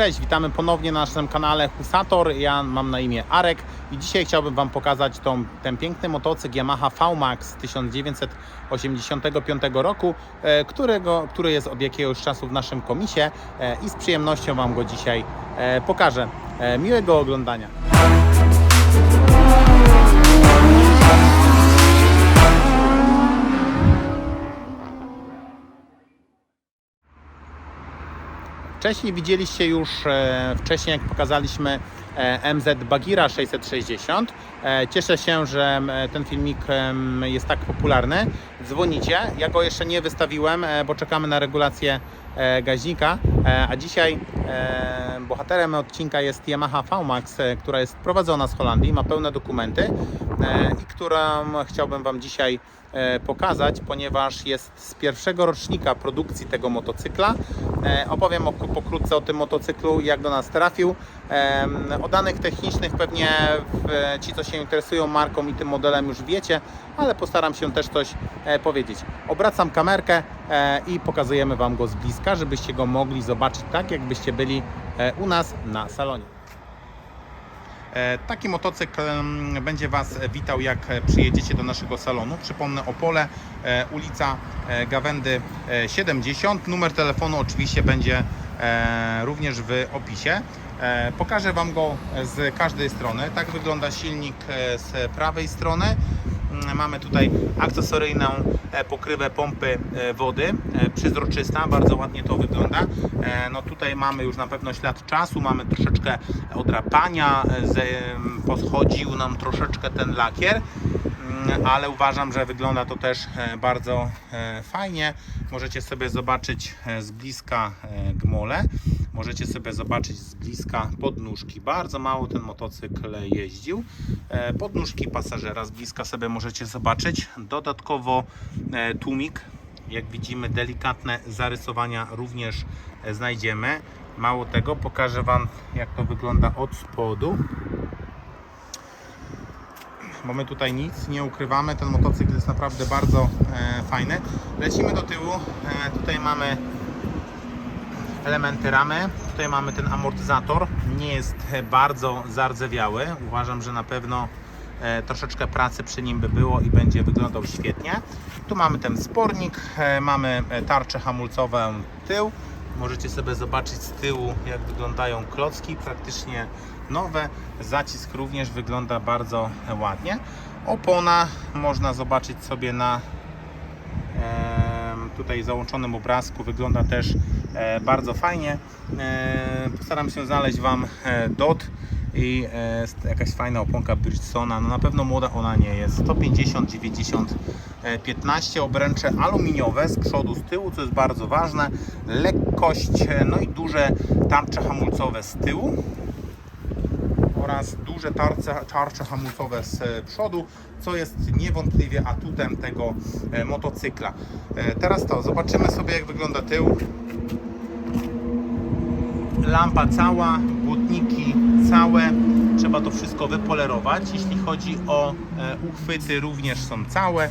Cześć, witamy ponownie na naszym kanale Husator. Ja mam na imię Arek i dzisiaj chciałbym Wam pokazać tą, ten piękny motocykl Yamaha VMAX z 1985 roku, e, którego, który jest od jakiegoś czasu w naszym komisie e, i z przyjemnością Wam go dzisiaj e, pokażę. Miłego oglądania. Wcześniej widzieliście już, e, wcześniej jak pokazaliśmy e, MZ Bagira 660. E, cieszę się, że ten filmik jest tak popularny. Dzwonicie. Ja go jeszcze nie wystawiłem, e, bo czekamy na regulację e, gaźnika. A dzisiaj bohaterem odcinka jest Yamaha VMAX, która jest prowadzona z Holandii, ma pełne dokumenty i którą chciałbym Wam dzisiaj pokazać, ponieważ jest z pierwszego rocznika produkcji tego motocykla. Opowiem pokrótce o tym motocyklu, jak do nas trafił. O danych technicznych pewnie ci, co się interesują marką i tym modelem już wiecie, ale postaram się też coś e, powiedzieć. Obracam kamerkę e, i pokazujemy Wam go z bliska, żebyście go mogli zobaczyć tak, jakbyście byli e, u nas na salonie. Taki motocykl em, będzie Was witał, jak przyjedziecie do naszego salonu. Przypomnę Opole, ulica Gawędy e, 70. Numer telefonu oczywiście będzie również w opisie. E, Pokażę Wam go z każdej strony. Tak wygląda silnik e, z prawej strony. Mm, Mamy tutaj akcesoryjną e, pokrywę pompy wody, przezroczysta, bardzo ładnie to wygląda. No tutaj mamy już na pewno ślad czasu, mamy troszeczkę odrapania, poschodził nam troszeczkę ten lakier, Mm, ale uważam, że wygląda to też bardzo fajnie. Możecie sobie zobaczyć z bliska gmole, możecie sobie zobaczyć z bliska podnóżki. Bardzo mało ten motocykl jeździł. E, Podnóżki pasażera z bliska sobie możecie zobaczyć. Dodatkowo e, tłumik, jak widzimy, delikatne zarysowania również e, znajdziemy. Mało tego, pokażę Wam, jak to wygląda od spodu bo my tutaj nic nie ukrywamy. Ten motocykl jest naprawdę bardzo fajny. Lecimy do tyłu. Tutaj mamy elementy ramy. Tutaj mamy ten amortyzator. Nie jest e, bardzo zardzewiały. Uważam, że na pewno e, troszeczkę pracy przy nim by było i będzie wyglądał świetnie. Tu mamy ten spornik, e, mamy tarczę hamulcową tył. Możecie sobie zobaczyć z tyłu, jak wyglądają klocki, praktycznie nowe. Zacisk również wygląda bardzo ładnie. Opona można zobaczyć sobie na tutaj załączonym obrazku. Wygląda też bardzo fajnie. E, Postaram się znaleźć Wam e, dot i e, jakaś fajna oponka Bridgestona. No na pewno młoda ona nie jest. 150, 90, e, 15 obręcze aluminiowe z przodu, z tyłu, co jest bardzo ważne. Lekkość, e, no i duże tarcze hamulcowe z tyłu oraz duże tarcze, tarcze hamulcowe z e, przodu, co jest niewątpliwie atutem tego e, motocykla. E, Teraz to, zobaczymy sobie jak wygląda tył. Lampa cała, błotniki całe, trzeba to wszystko wypolerować. Jeśli chodzi o e, uchwyty, również są całe.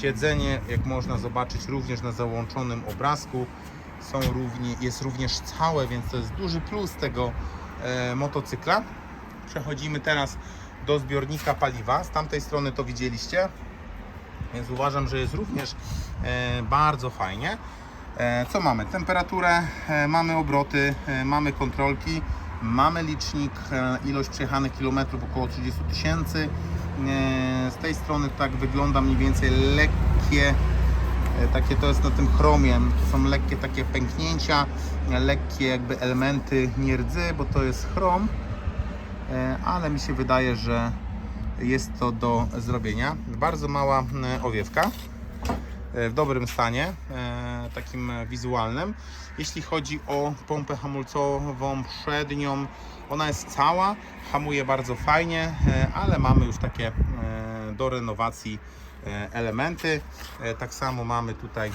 Siedzenie, jak można zobaczyć, również na załączonym obrazku są równie, jest również całe, więc to jest duży plus tego e, motocykla. Przechodzimy teraz do zbiornika paliwa. Z tamtej strony to widzieliście, więc uważam, że jest również e, bardzo fajnie. E, co mamy? Temperaturę, e, mamy obroty, e, mamy kontrolki, mamy licznik, ilość przejechanych kilometrów około 30 tysięcy. Z tej strony tak wygląda mniej więcej lekkie takie to jest na tym chromie, to są lekkie takie pęknięcia, lekkie jakby elementy nierdzy, bo to jest chrom, ale mi się wydaje, że jest to do zrobienia. Bardzo mała owiewka w dobrym stanie, takim wizualnym. Jeśli chodzi o pompę hamulcową przednią, ona jest cała, hamuje bardzo fajnie, e, ale mamy już takie e, do renowacji e, elementy. E, Tak samo mamy tutaj e,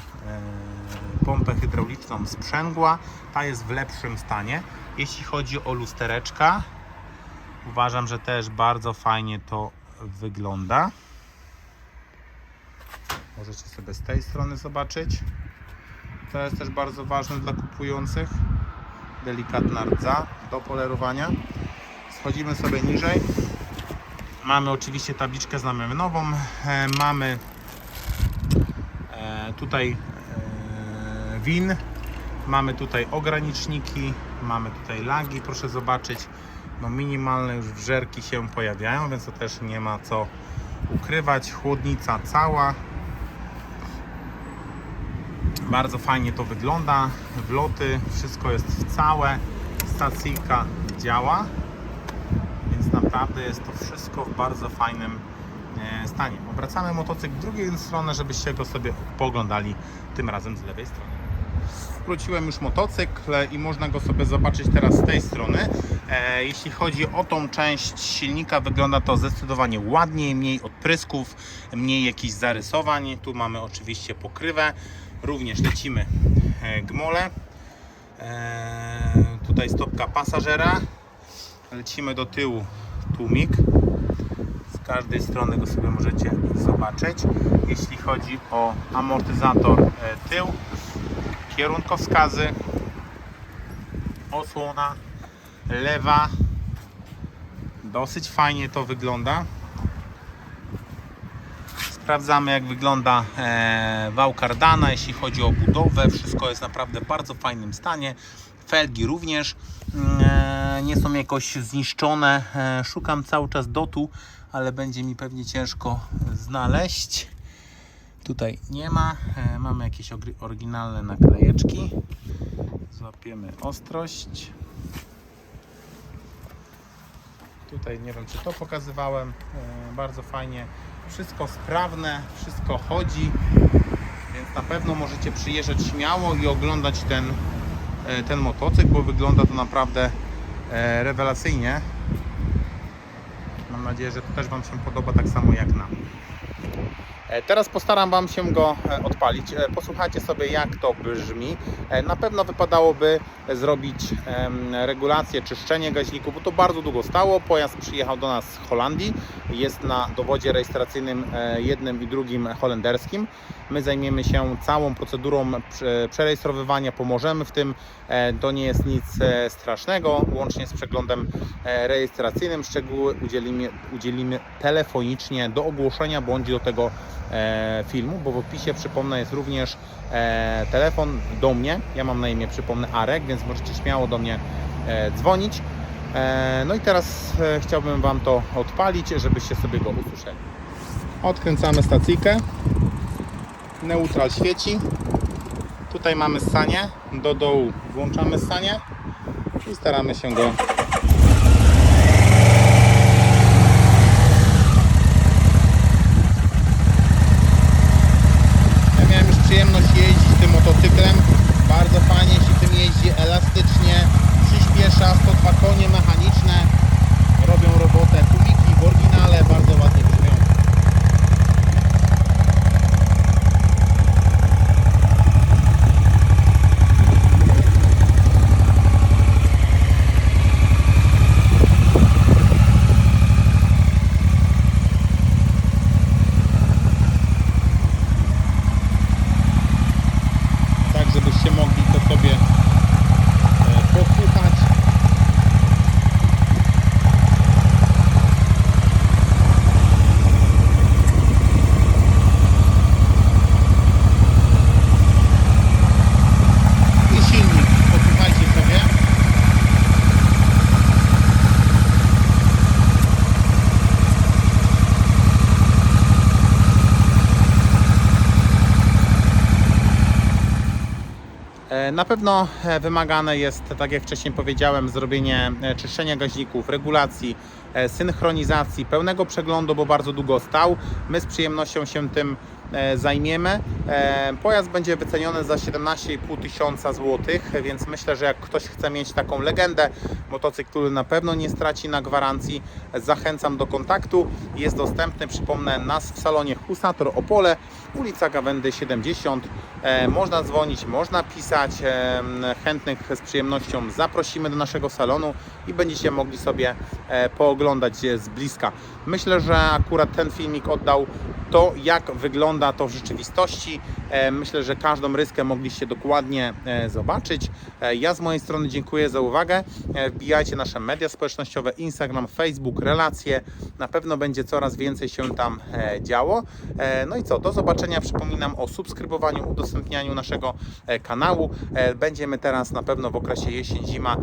pompę hydrauliczną sprzęgła, ta jest w lepszym stanie. Jeśli chodzi o lustereczka, uważam, że też bardzo fajnie to wygląda. Możecie sobie z tej strony zobaczyć. To jest też bardzo ważne dla kupujących. delikatna rdza do polerowania. Schodzimy sobie niżej. Mamy oczywiście tabliczkę znamionową. E, mamy e, tutaj e, win. Mamy tutaj ograniczniki. Mamy tutaj lagi. Proszę zobaczyć. No minimalne już wżerki się pojawiają, więc to też nie ma co ukrywać. Chłodnica cała. Bardzo fajnie to wygląda. Wloty, wszystko jest całe. Stacyjka działa. Więc naprawdę jest to wszystko w bardzo fajnym e, stanie. Obracamy motocykl w drugą stronę, żebyście go sobie pooglądali tym razem z lewej strony. Wróciłem już motocykl i można go sobie zobaczyć teraz z tej strony. E, jeśli chodzi o tą część silnika, wygląda to zdecydowanie ładniej, mniej odprysków, mniej jakichś zarysowań. Tu mamy oczywiście pokrywę. Również lecimy e, gmole. E, tutaj stopka pasażera. Lecimy do tyłu tłumik. Z każdej strony go sobie możecie zobaczyć. Jeśli chodzi o amortyzator e, tył, kierunkowskazy, osłona lewa. Dosyć fajnie to wygląda. Sprawdzamy jak wygląda e, wał kardana, jeśli chodzi o budowę. Wszystko jest naprawdę w bardzo fajnym stanie. Felgi również mm, e, nie są jakoś zniszczone. E, szukam cały czas dotu, ale będzie mi pewnie ciężko znaleźć. Tutaj nie ma. Mamy jakieś oryginalne naklejeczki. Złapiemy ostrość. Tutaj nie wiem, czy to pokazywałem. Bardzo fajnie. Wszystko sprawne, wszystko chodzi. Więc na pewno możecie przyjeżdżać śmiało i oglądać ten, e, ten motocykl, bo wygląda to naprawdę e, rewelacyjnie. Mam nadzieję, że to też Wam się podoba tak samo jak nam. E, Teraz postaram Wam się go e, odpalić. E, Posłuchajcie sobie, jak to brzmi. Na pewno wypadałoby zrobić regulację, czyszczenie gaźników, bo to bardzo długo stało. Pojazd przyjechał do nas z Holandii. Jest na dowodzie rejestracyjnym jednym i drugim holenderskim. My zajmiemy się całą procedurą prze- przerejestrowywania, pomożemy w tym. To nie jest nic strasznego, łącznie z przeglądem rejestracyjnym. Szczegóły udzielimy, udzielimy telefonicznie do ogłoszenia bądź do tego filmu, bo w opisie przypomnę jest również e, telefon do mnie. Ja mam na imię, przypomnę Arek, więc możecie śmiało do mnie e, dzwonić. E, no i teraz e, chciałbym Wam to odpalić, żebyście sobie go usłyszeli. Odkręcamy stacyjkę. Neutral świeci. Tutaj mamy sanie. Do dołu włączamy sanie i staramy się go Ja miałem już przyjemność jeździć tym motocyklem. Bardzo fajnie się tym jeździ, elastycznie, przyspiesza, 102 konie mechaniczne. Robią robotę. Tłumiki w oryginale bardzo ładnie brzmią. tak żebyście mogli to sobie e, posłuchać. I silnik, posłuchajcie sobie. E, Na pewno e, wymagane jest, tak jak wcześniej powiedziałem, zrobienie e, czyszczenia gaźników, regulacji, e, synchronizacji, pełnego przeglądu, bo bardzo długo stał. My z przyjemnością się tym e, zajmiemy. E, Pojazd będzie wyceniony za 17,5 tysiąca złotych, więc myślę, że jak ktoś chce mieć taką legendę, motocykl, który na pewno nie straci na gwarancji, zachęcam do kontaktu. Jest dostępny, przypomnę, nas w salonie Husator Opole ulica Gawędy 70. E, Można dzwonić, można pisać. e, Chętnych z przyjemnością zaprosimy do naszego salonu i będziecie mogli sobie e, pooglądać z bliska. Myślę, że akurat ten filmik oddał to, jak wygląda to w rzeczywistości. E, Myślę, że każdą ryskę mogliście dokładnie e, zobaczyć. E, Ja z mojej strony dziękuję za uwagę. Wbijajcie nasze media społecznościowe, Instagram, Facebook, relacje. Na pewno będzie coraz więcej się tam działo. No i co, do zobaczenia. Przypominam o subskrybowaniu, udostępnianiu naszego kanału. Będziemy teraz na pewno w okresie jesień-zima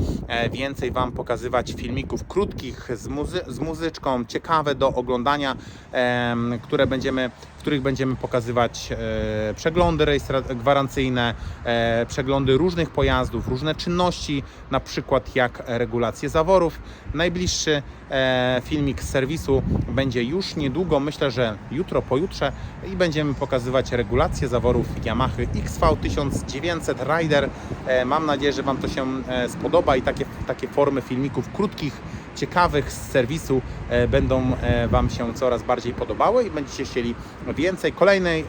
więcej Wam pokazywać filmików krótkich z, muzy- z muzyczką, ciekawe do oglądania, które będziemy, których będziemy pokazywać e, przeglądy gwarancyjne, e, przeglądy różnych pojazdów, różne czynności, na przykład jak regulacje zaworów. Najbliższy e, filmik z serwisu będzie już niedługo, myślę, że jutro, pojutrze i będziemy pokazywać regulacje zaworów Yamaha XV 1900 Rider. Mam nadzieję, że Wam to się spodoba i takie, takie formy filmików krótkich, ciekawych z serwisu e, będą e, Wam się coraz bardziej podobały i będziecie chcieli więcej. Kolejnej e,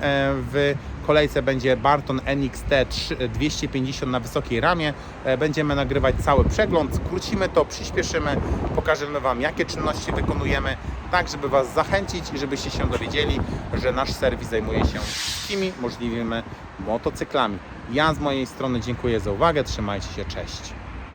w kolejce będzie Barton NXT 3 250 na wysokiej ramie. Będziemy nagrywać cały przegląd, skrócimy to, przyspieszymy, pokażemy Wam jakie czynności wykonujemy, tak żeby Was zachęcić i żebyście się dowiedzieli, że nasz serwis zajmuje się wszystkimi możliwymi motocyklami. Ja z mojej strony dziękuję za uwagę, trzymajcie się, cześć.